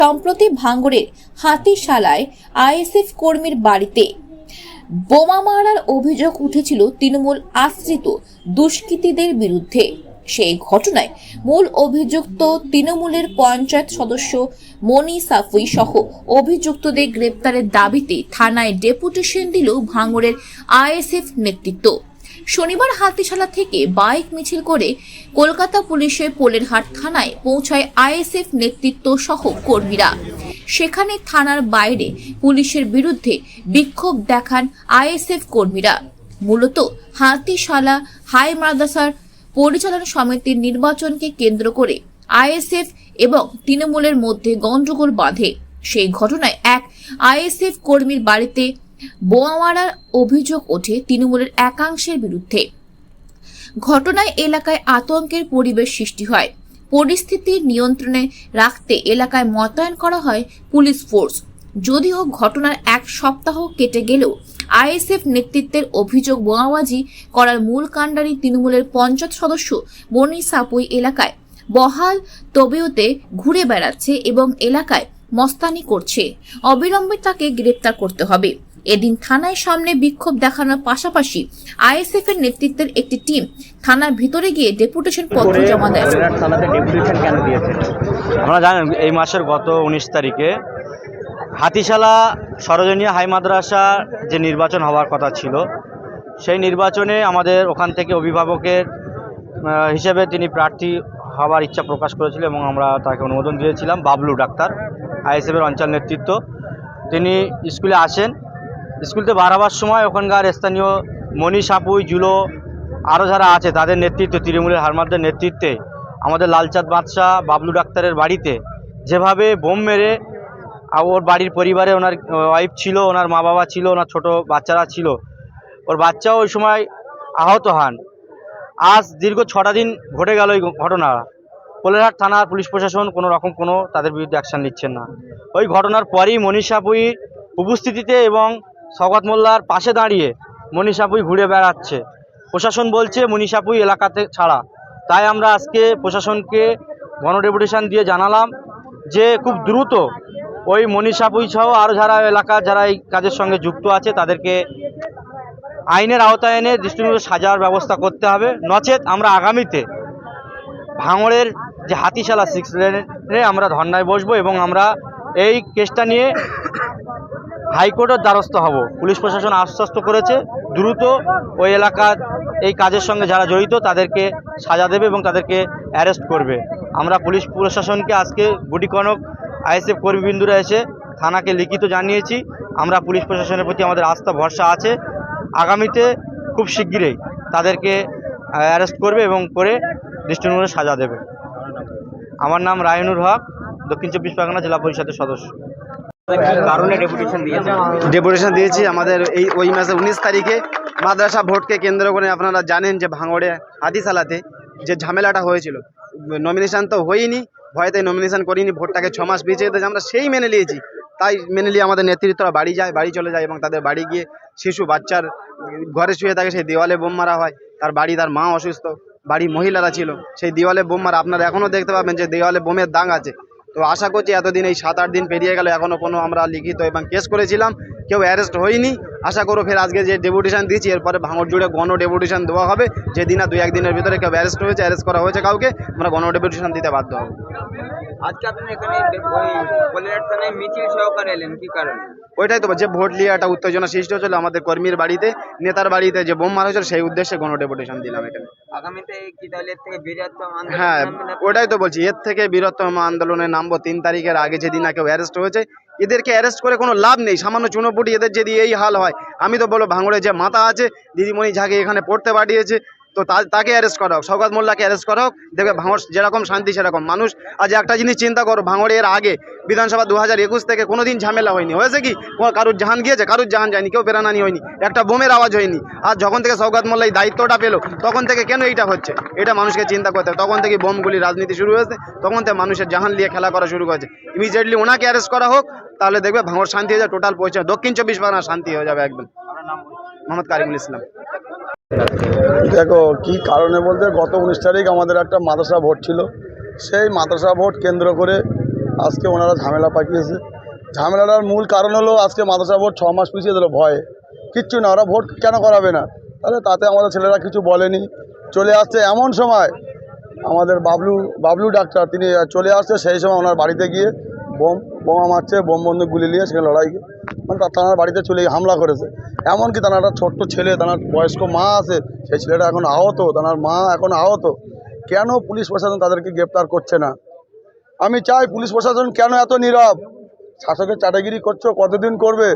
সম্প্রতি ভাঙ্গড়ের হাতিশালায় আইএসএফ কর্মীর বাড়িতে বোমা মারার অভিযোগ উঠেছিল তৃণমূল আশ্রিত দুষ্কৃতীদের বিরুদ্ধে। সেই ঘটনায় মূল অভিযুক্ত তৃণমূলের পঞ্চায়েত সদস্য মনি সাফুই সহ অভিযুক্তদের গ্রেপ্তারের দাবিতে থানায় ডেপুটেশন দিল ভাঙড়ের আইএসএফ নেতৃত্ব। শনিবার হাতিশালা থেকে বাইক মিছিল করে কলকাতা পুলিশের পোলেরহাট থানায় পৌঁছায় আইএসএফ নেতৃত্ব সহ কর্মীরা। সেখানে থানার বাইরে পুলিশের বিরুদ্ধে বিক্ষোভ দেখান আইএসএফ কর্মীরা। মূলত হাতিশালা, হাই মাদ্রাসার পরিচালনা সমিতির নির্বাচনকে কেন্দ্র করে আইএসএফ এবং তৃণমূলের মধ্যে গন্ডগোল বাঁধে। সেই ঘটনায় এক আইএসএফ কর্মীর বাড়িতে বোমা অভিযোগ ওঠে তৃণমূলের একাংশের বিরুদ্ধে। ঘটনায় এলাকায় আতঙ্কের পরিবেশ সৃষ্টি হয়। পরিস্থিতি নিয়ন্ত্রণে রাখতে এলাকায় মোতায়েন করা হয় পুলিশ ফোর্স। যদিও ঘটনার এক সপ্তাহ কেটে গেলেও আইএসএফ নেতৃত্বের অভিযোগ বোমাবাজি করার মূল কাণ্ডারি তৃণমূলের পঞ্চায়েত সদস্য বনি সাপুই এলাকায় বহাল তবেওতে ঘুরে বেড়াচ্ছে এবং এলাকায় মস্তানি করছে। অবিলম্বে তাকে গ্রেপ্তার করতে হবে। এদিন থানায় সামনে বিক্ষোভ দেখানোর পাশাপাশি আইএসএফ এর নেতৃত্বের একটি টিম থানার ভিতরে গিয়ে ডেপুটেশন পত্র জমা দেয়। থানাতে ডেপুটেশন কেন দিয়েছে? আপনারা জানেন এই মাসের গত উনিশ তারিখে হাতিশালা সরোজনীয় হাই মাদ্রাসা যে নির্বাচন হওয়ার কথা ছিল সেই নির্বাচনে আমাদের ওখান থেকে অভিভাবকের হিসেবে তিনি প্রার্থী হওয়ার ইচ্ছা প্রকাশ করেছিল এবং আমরা তাকে অনুমোদন দিয়েছিলাম বাবলু ডাক্তার আইএসএফের অঞ্চল নেতৃত্ব। তিনি স্কুলে আসেন স্কুলতে বার হবার সময় ওখানকার স্থানীয় মনি সাপুই জুলো আরও যারা আছে, তাদের নেতৃত্বে, তৃণমূলের হারমাদদের নেতৃত্বে, আমাদের লালচাঁদ বাদশাহ, বাবলু ডাক্তারের বাড়িতে, যেভাবে বোম মেরে ওর বাড়ির পরিবারে ওনার ওয়াইফ ছিল, ওনার মা বাবা ছিল, ওনার ছোট বাচ্চারা ছিল, ওর বাচ্চাও ওই সময় আহত হন। আজ দীর্ঘ ছটা দিন ঘটে গেল এই ঘটনা। কোলেরহাট থানার পুলিশ প্রশাসন কোনো রকম কোনো তাদের বিরুদ্ধে অ্যাকশন নিচ্ছেন না। ওই ঘটনার পরেই মনীষা পুই উপস্থিতিতে এবং সগত মোল্লার পাশে দাঁড়িয়ে মনীষা পুই ঘুরে বেড়াচ্ছে। প্রশাসন বলছে, মনীষাপুই এলাকাতে ছাড়া। তাই আমরা আজকে প্রশাসনকে গণডেপুটেশন দিয়ে জানালাম যে খুব দ্রুত ওই মনীষা পুই সহ আরও যারা এলাকা, যারা এই কাজের সঙ্গে যুক্ত আছে, তাদেরকে আইনের আওতায় এনে দৃষ্টিমূলক সাজার ব্যবস্থা করতে হবে। নচেত আমরা আগামীতে ভাঙড়ের যে হাতিশালা সিক্স লেনে আমরা ধর্নায় বসবো এবং আমরা এই কেসটা নিয়ে হাইকোর্টের দ্বারস্থ হব। পুলিশ প্রশাসন আশ্বস্ত করেছে, দ্রুত ওই এলাকার এই কাজের সঙ্গে যারা জড়িত, তাদেরকে সাজা দেবে এবং তাদেরকে অ্যারেস্ট করবে। আমরা পুলিশ প্রশাসনকে আজকে গুটি কনক আইএসএফ কর্মীবিন্দুরা এসে থানাকে লিখিত জানিয়েছি। আমরা পুলিশ প্রশাসনের প্রতি আমাদের আস্থা, ভরসা আছে। আগামীতে খুব শিগগিরই তাদেরকে অ্যারেস্ট করবে এবং করে দৃষ্টিমূলক সাজা দেবে। আমার নাম রায়নুর হক, দক্ষিণ চব্বিশ পরগনা জেলা পরিষদের সদস্য। ডেপুটেশন দিয়েছি, আমাদের এই ওই মাসের উনিশ তারিখে মাদ্রাসা ভোটকে কেন্দ্র করে আপনারা জানেন যে ভাঙড়ে হাতিশালাতে যে ঝামেলাটা হয়েছিল। নমিনেশন তো হয়নি, ভয়তে নমিনেশন করিনি, ভোটটাকে ছ মাস পিছিয়ে দিয়েছে আমরা সেই মেনে নিয়েছি। তাই মেনে নিয়ে আমাদের নেতৃত্বরা বাড়ি যায়, বাড়ি চলে যায় এবং তাদের বাড়ি গিয়ে শিশু, বাচ্চার ঘরে শুয়ে থাকে, সেই দেওয়ালে বোম মারা হয়। তার বাড়ি, তার মা অসুস্থ বাড়ি মহিলারা ছিল, সেই দেওয়ালে বোম মারা। আপনারা এখনও দেখতে পাবেন যে দেওয়ালে বোমের দাগ আছে। তো আশা করছি এতদিন এই সাত আট দিন পেরিয়ে গেল এখনও কোনো আমরা লিখিত এবং কেস করেছিলাম, কেউ অ্যারেস্ট হয়নি। আশা করো ফের আজকে যে ডেপুটেশন দিয়েছি, এরপরে ভাঙড় জুড়ে গণ ডেপুটেশন দেওয়া হবে। যেদিন না দুই একদিনের ভিতরে কেউ অ্যারেস্ট হয়েছে অ্যারেস্ট করা হয়েছে কাউকে, আমরা গণ ডেপুটেশন দিতে বাধ্য হব। আজকে আপনি এখানে মিছিল সহকারে এলেন, কি কারণে? ওইটাই তো যে ভোট নিয়ে একটা উত্তেজনা সৃষ্টি হচ্ছিল আমাদের কর্মীর বাড়িতে নেতার বাড়িতে যে বোম মারা হয়েছিল সেই উদ্দেশ্যে গণ ডেপুটেশন দিলাম এখানে। হ্যাঁ ওটাই তো বলছি এর থেকে বীরত্তম আন্দোলনে নামবো তিন তারিখের আগে যেদিন না কেউ অ্যারেস্ট হয়েছে এদেরকে অ্যারেস্ট করে কোনো লাভ নেই সামান্য চুনোপুটি এদের যদি এই হাল হয় আমি তো বলো ভাঙড়ে যে মাথা আছে দিদিমণি যাকে এখানে পড়তে পাঠিয়েছে তো তাকে অ্যারেস্ট করা হোক শওকত মোল্লাকে অ্যারেস্ট করা হোক দেখবে ভাঙড় যেরকম শান্তি সেরকম। মানুষ, আজ একটা জিনিস চিন্তা করো ভাঙড়ে এর আগে বিধানসভা দু হাজার একুশ থেকে কোনো দিন ঝামেলা হয়নি। হয়েছে কি? কারুর জাহান গিয়েছে? কারুর জাহান যায়নি? কেউ পেরানানি হয়নি। একটা বোমের আওয়াজ হয়নি। আর যখন থেকে শওকত মোল্লা এই দায়িত্বটা পেল, তখন থেকে কেন এইটা হচ্ছে? এটা মানুষকে চিন্তা করতে হবে। তখন থেকে বোমগুলি রাজনীতি শুরু হয়েছে। তখন থেকে মানুষের জাহান নিয়ে খেলা করা শুরু করেছে। ইমিডিয়েটলি ওনাকে অ্যারেস্ট করা হোক, তাহলে দেখবে ভাঙড় শান্তি হয়ে যাবে টোটাল পৌঁছে দক্ষিণ চব্বিশ পরগনা শান্তি হয়ে যাবে একদম। মোহাম্মদ কারিমুল ইসলাম। দেখো, কি কারণে বলতে, গত উনিশ তারিখ আমাদের একটা মাদ্রাসা ভোট ছিল। সেই মাদ্রাসা ভোট কেন্দ্র করে আজকে ওনারা ঝামেলা পাকিয়েছে। ঝামেলাটার মূল কারণ হলো আজকে মাদ্রাসা ভোট ছ মাস পিছিয়ে দিল, ভয়ে। কিচ্ছু না, ওরা ভোট কেন করাবে না? তাহলে তাতে আমাদের ছেলেরা কিছু বলেনি। চলে আসছে এমন সময় আমাদের বাবলু বাবলু ডাক্তার, তিনি চলে আসছে, সেই সময় ওনার বাড়িতে গিয়ে বোম, বোমা মারছে, বোম বন্দুক গুলি নিয়ে সেখানে লড়াই মানে তার বাড়িতে চলে হামলা করেছে। এমনকি তার একটা ছোট্ট ছেলে, তার বয়স্ক মা আছে, সেই ছেলেটা এখন আহত, তার মা এখন আহত। কেন পুলিশ প্রশাসন তাদেরকে গ্রেপ্তার করছে না? আমি চাই পুলিশ প্রশাসন কেন এত নীরব? শাসকের চাটাগিরি করছ, কতদিন করবে?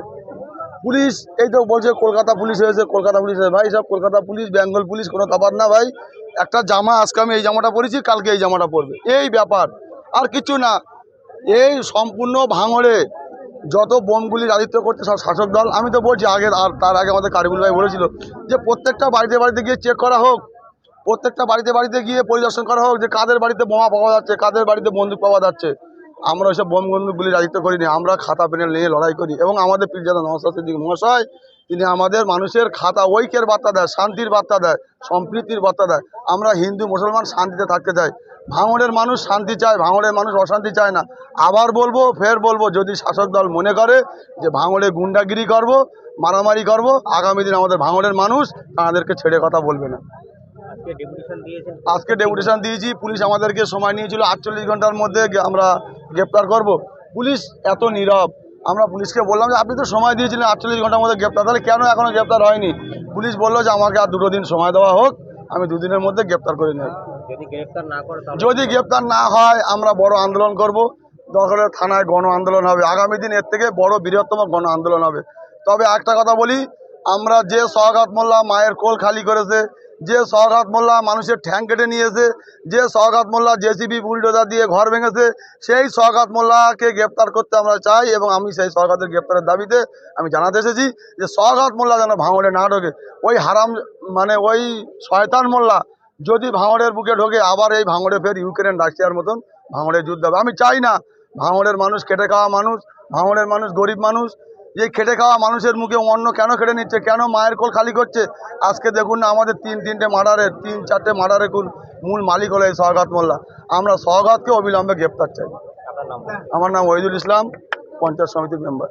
পুলিশ, এই তো বলছে কলকাতা পুলিশ হয়েছে, কলকাতা পুলিশ হয়েছে। ভাই, সব কলকাতা পুলিশ, বেঙ্গল পুলিশ, কোনো তফাৎ না ভাই? একটা জামা আজকে আমি এই জামাটা পরেছি, কালকে এই জামাটা পরবে। এই ব্যাপার। আর কিছু না। এই সম্পূর্ণ ভাঙড়ে যত বোমগুলি রাজিত্ব করছে সব শাসক দল, আমি তো বলছি আগে আর তার আগে আমাদের কারিবুল ভাই বলেছিল যে প্রত্যেকটা বাড়িতে বাড়িতে গিয়ে চেক করা হোক, প্রত্যেকটা বাড়িতে বাড়িতে গিয়ে পরিদর্শন করা হোক যে কাদের বাড়িতে বোমা পাওয়া যাচ্ছে, কাদের বাড়িতে বন্দুক পাওয়া যাচ্ছে। আমরা ওইসব বোম বন্দুকগুলি রাজিত্ব করিনি, আমরা খাতা পেনে নিয়ে লড়াই করি। এবং আমাদের পীরজাদা নমস্কার সিদ্দিক মহাশয়, তিনি আমাদের মানুষের খাতা, ঐক্যের বার্তা দেয়, শান্তির বার্তা দেয়, সম্প্রীতির বার্তা দেয়। আমরা হিন্দু, মুসলমান শান্তিতে থাকতে চাই। ভাঙড়ের মানুষ শান্তি চায়, ভাঙড়ের মানুষ অশান্তি চায় না। আবার বলব, ফের বলব, যদি শাসক দল মনে করে যে ভাঙড়ে গুন্ডাগিরি করব, মারামারি করব, আগামী দিন আমাদের ভাঙড়ের মানুষ তাদেরকে ছেড়ে কথা বলবে না। আজকে ডেপুটেশন দিয়েছি পুলিশ আমাদেরকে সময় নিয়েছিল আটচল্লিশ ঘণ্টার মধ্যে আমরা গ্রেপ্তার করব। পুলিশ এত নীরব আমরা পুলিশকে বললাম যে আপনি তো সময় দিয়েছিলেন আটচল্লিশ ঘণ্টার মধ্যে গ্রেপ্তার তাহলে কেন এখনও গ্রেপ্তার হয়নি? পুলিশ বলল যে আমাকে আর দুটো দিন সময় দেওয়া হোক আমি দুদিনের মধ্যে গ্রেপ্তার করে নেব। যদি গ্রেপ্তার না হয় আমরা বড় আন্দোলন করব। দরকার থানায় গণ আন্দোলন হবে। আগামী দিন এর থেকে বড় বৃহত্তম গণ আন্দোলন হবে। তবে একটা কথা বলি আমরা যে সহগাত মোল্লা মায়ের কোল খালি করেছে যে সহগাত মোল্লা মানুষের ঠ্যাং কেটে নিয়েছে, যে সহগাত মোল্লা জেসিবি বুলডোজার দিয়ে ঘর ভেঙেছে, সেই সহগাত মোল্লাকে গ্রেপ্তার করতে আমরা চাই এবং আমি সেই সহগাতের গ্রেপ্তারের দাবিতে আমি জানাতে এসেছি যে সহগাত মোল্লা যেন ভাঙড়ে না ঢোকে। ওই হারাম মানে ওই শয়তান মোল্লা যদি ভাঙড়ের বুকে ঢোকে, আবার এই ভাঙড়ে ফের ইউক্রেন, রাশিয়ার মতন ভাঙড়ে যুদ্ধ হবে। আমি চাই না ভাঙড়ের মানুষ কেটে খাওয়া মানুষ, ভাঙড়ের মানুষ গরিব মানুষ এই খেটে খাওয়া মানুষের মুখে অন্য কেন খেটে নিচ্ছে? কেন মায়ের কোল খালি করছে? আজকে দেখুন না আমাদের তিন তিনটে মার্ডারের তিন চারটে মার্ডারের কোন মূল মালিক হলো এই সহগাত মোল্লা। আমরা সহগাতকে অবিলম্বে গ্রেপ্তার চাই। আমার নাম ওহিদুল ইসলাম পঞ্চায়েত সমিতির মেম্বার।